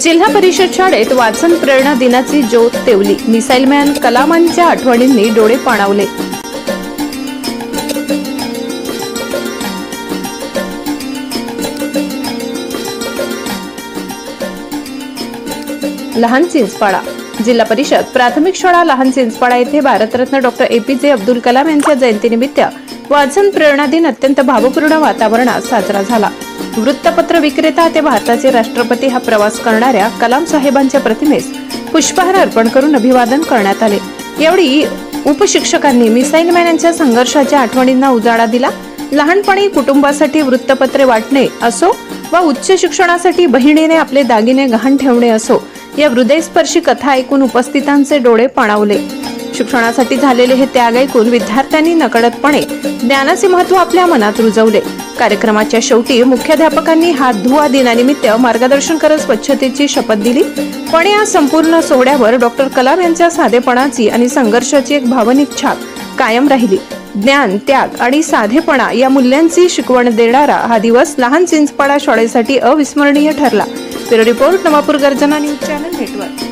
जिल्हा परिषद शाळेत वाचन प्रेरणा दिनाची ज्योत तेवली. मिसाईल मॅन कलामांच्या आठवणींनी डोळे पाणावले. लहान चिंचपाडा. जिल्हा परिषद प्राथमिक शाळा लहान चिंचपाडा येथे भारतरत्न डॉक्टर एपीजे अब्दुल कलाम यांच्या जयंतीनिमित्त वाचन प्रेरणा दिन अत्यंत भावपूर्ण वातावरणात साजरा झाला. वृत्तपत्र विक्रेता ते भारताचे राष्ट्रपती हा प्रवास करणाऱ्या कलाम साहेबांच्या प्रतिमेस पुष्पहार अर्पण करून अभिवादन करण्यात आले. यावेळी उपशिक्षकांनी मिसाईल मॅन यांच्या संघर्षाच्या आठवणींना उजाळा दिला. लहानपणी कुटुंबासाठी वृत्तपत्रे वाटणे असो वा उच्च शिक्षणासाठी बहिणीने आपले दागिने गहाण ठेवणे असो या हृदयस्पर्शी कथा ऐकून उपस्थितांचे डोळे पाणावले. शिक्षणासाठी झालेले हे त्याग ऐकून विद्यार्थ्यांनी नकळतपणे ज्ञानाचे महत्त्व आपल्या मनात रुजवले. कार्यक्रमाच्या शेवटी मुख्याध्यापकांनी हात धुवा दिनानिमित्त मार्गदर्शन करत स्वच्छतेची शपथ दिली. पण या संपूर्ण सोहळ्यावर डॉक्टर कलाम यांच्या साधेपणाची आणि संघर्षाची एक भावनिक छाप कायम राहिली. ज्ञान त्याग आणि साधेपणा या मूल्यांची शिकवण देणारा हा दिवस लहान चिंचपाडा शाळेसाठी अविस्मरणीय ठरला. ब्युरो रिपोर्ट नवापूर गर्जना न्यूज चॅनल नेटवर्क.